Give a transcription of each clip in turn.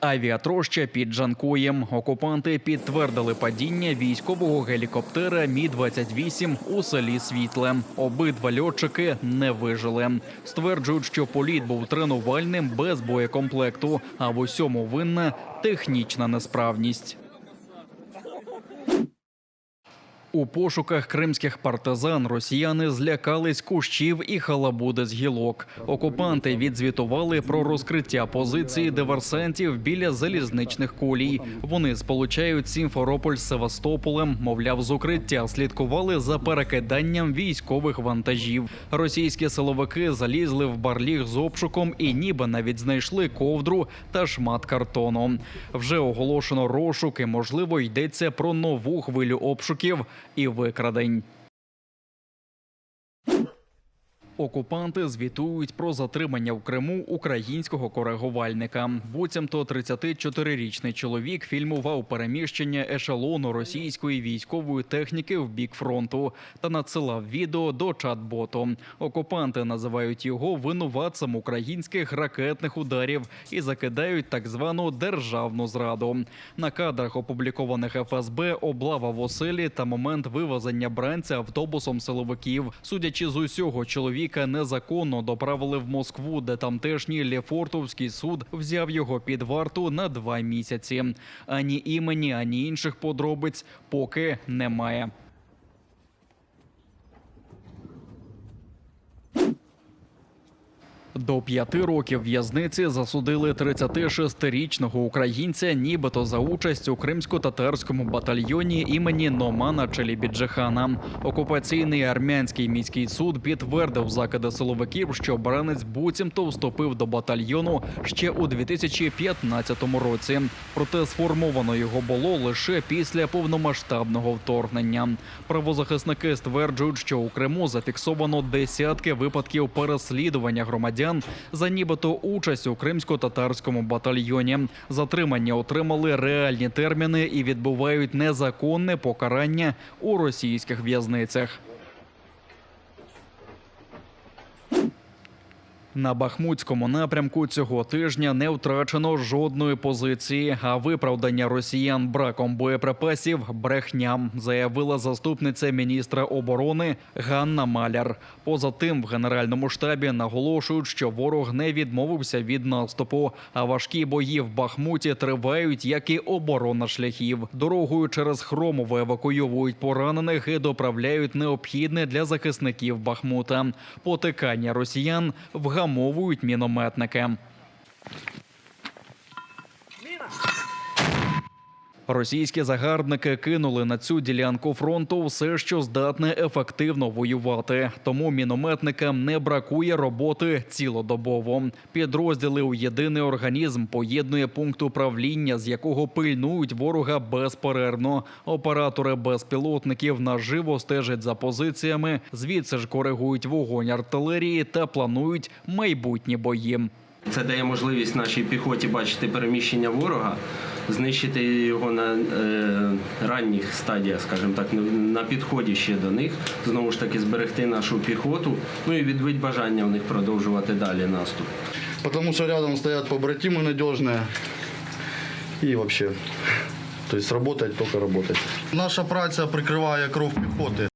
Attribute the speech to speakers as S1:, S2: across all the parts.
S1: Авіатроща під Джанкоєм. Окупанти підтвердили падіння військового гелікоптера Мі 28 у селі Світле. Обидва льотчики не вижили. Стверджують, що політ був тренувальним без боєкомплекту, а в усьому винна технічна несправність. У пошуках кримських партизан росіяни злякались кущів і халабуди з гілок. Окупанти відзвітували про розкриття позиції диверсантів біля залізничних колій. Вони сполучають Сімферополь з Севастополем. Мовляв, з укриття слідкували за перекиданням військових вантажів. Російські силовики залізли в барліг з обшуком і ніби навіть знайшли ковдру та шмат картону. Вже оголошено розшук і, можливо, йдеться про нову хвилю обшуків і викрадень. Окупанти звітують про затримання в Криму українського коригувальника. Буцімто 34-річний чоловік фільмував переміщення ешелону російської військової техніки в бік фронту та надсилав відео до чат-боту. Окупанти називають його винуватцем українських ракетних ударів і закидають так звану державну зраду. На кадрах, опублікованих ФСБ, облава в оселі та момент вивезення бранця автобусом силовиків. Судячи з усього, чоловіка незаконно доправили в Москву, де тамтешній Лефортовський суд взяв його під варту на два місяці. Ані імені, ані інших подробиць поки немає. До п'яти років в'язниці засудили 36-річного українця, нібито за участь у кримсько-татарському батальйоні імені Номана Челібіджихана. Окупаційний армянський міський суд підтвердив закиди силовиків, що бранець буцімто вступив до батальйону ще у 2015 році. Проте сформовано його було лише після повномасштабного вторгнення. Правозахисники стверджують, що у Криму зафіксовано десятки випадків переслідування громадян за нібито участь у кримсько-татарському батальйоні. Затримання отримали реальні терміни і відбувають незаконне покарання у російських в'язницях. На Бахмутському напрямку цього тижня не втрачено жодної позиції, а виправдання росіян браком боєприпасів брехням, заявила заступниця міністра оборони Ганна Маляр. Поза тим, в генеральному штабі наголошують, що ворог не відмовився від наступу, а важкі бої в Бахмуті тривають, як і оборона шляхів. Дорогою через Хромову евакуйовують поранених і доправляють необхідне для захисників Бахмута. Потикання росіян вгамовують мінометники. Російські загарбники кинули на цю ділянку фронту все, що здатне ефективно воювати. Тому мінометникам не бракує роботи цілодобово. Підрозділи у єдиний організм поєднує пункт управління, з якого пильнують ворога безперервно. Оператори безпілотників наживо стежать за позиціями, звідси ж коригують вогонь артилерії та планують майбутні бої.
S2: Це дає можливість нашій піхоті бачити переміщення ворога, знищити його на е, ранніх стадіях, скажімо так, на- підході ще до них. Знову ж таки, зберегти нашу піхоту, ну і відбити бажання в них продовжувати далі наступ.
S3: Потому что рядом стоят побратимы надежные. И вообще, то есть работать, только работать. Наша праця прикриває кров піхоти.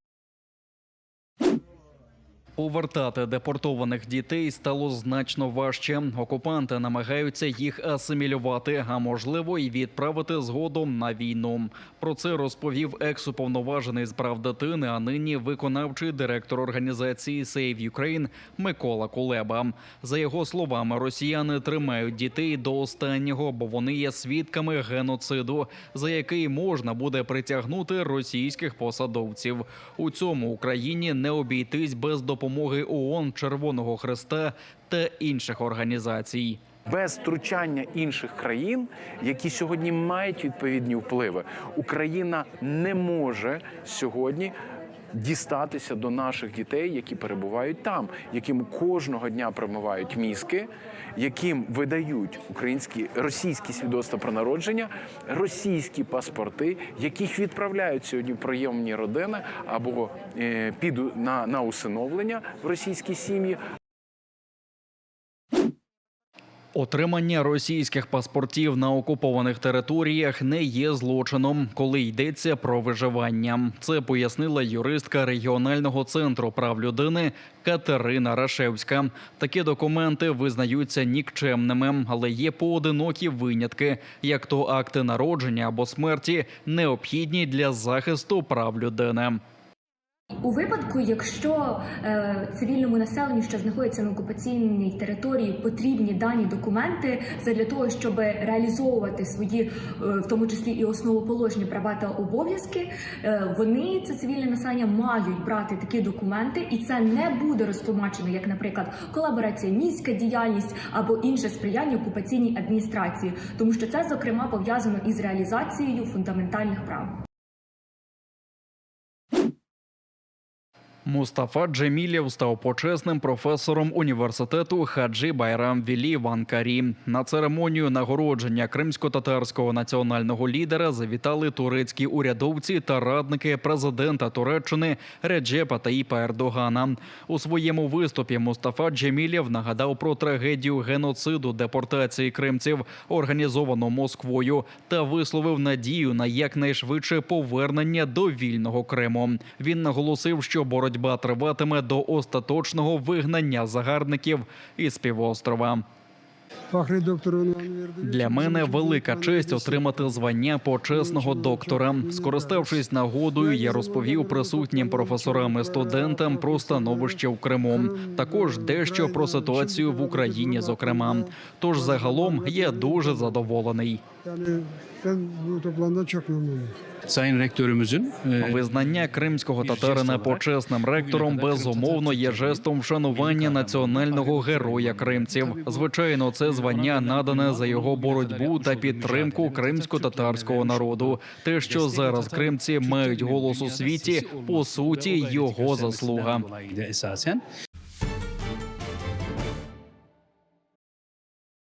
S1: Повертати депортованих дітей стало значно важче. Окупанти намагаються їх асимілювати, а можливо, й відправити згодом на війну. Про це розповів екс-уповноважений з прав дитини, а нині виконавчий директор організації Save Ukraine Микола Кулеба. За його словами, росіяни тримають дітей до останнього, бо вони є свідками геноциду, за який можна буде притягнути російських посадовців. У цьому Україні не обійтись без допомоги ООН, Червоного Хреста та інших організацій.
S4: без втручання інших країн, які сьогодні мають відповідні впливи, Україна не може сьогодні. Дістатися до наших дітей, які перебувають там, яким кожного дня промивають мізки, яким видають українські російські свідоцтва про народження, російські паспорти, яких відправляють сьогодні прийомні родини або е, піду на, на усиновлення в російські сім'ї,
S1: Отримання російських паспортів на окупованих територіях не є злочином, коли йдеться про виживання. Це пояснила юристка регіонального центру прав людини Катерина Рашевська. Такі документи визнаються нікчемними, але є поодинокі винятки, як то акти народження або смерті, необхідні для захисту прав людини.
S5: У випадку, якщо е, цивільному населенню, що знаходиться на окупаційній території, потрібні дані документи для того, щоб реалізовувати свої, е, в тому числі і основоположні права та обов'язки, е, вони це цивільне населення мають брати такі документи, і це не буде розтлумачено, як, наприклад, колабораціоністська діяльність або інше сприяння окупаційній адміністрації, тому що це зокрема пов'язано із реалізацією фундаментальних прав.
S1: Мустафа Джемілєв став почесним професором університету Хаджі Байрам Вілі в Анкарі. На церемонію нагородження кримсько-татарського національного лідера завітали турецькі урядовці та радники президента Туреччини Реджепа Таїпа Ердогана. У своєму виступі Мустафа Джемілєв нагадав про трагедію геноциду депортації кримців, організовану Москвою, та висловив надію на якнайшвидше повернення до вільного Криму. Він наголосив, що боротьба триватиме до остаточного вигнання загарбників із півострова. Для мене велика честь отримати звання почесного доктора. Скориставшись нагодою, я розповів присутнім професорам і студентам про становище в Криму. Також дещо про ситуацію в Україні, зокрема. Тож загалом я дуже задоволений.
S6: Yani ben bu toplamda çok memnunum.
S7: Sayın Rektörümüzün e,
S1: Визнання кримського татарина почесним ректором безумовно є жестом вшанування національного героя кримців. Звичайно, це звання надане за його боротьбу та підтримку кримсько-татарського народу. Те, що зараз кримці мають голос у світі, по суті, його заслуга.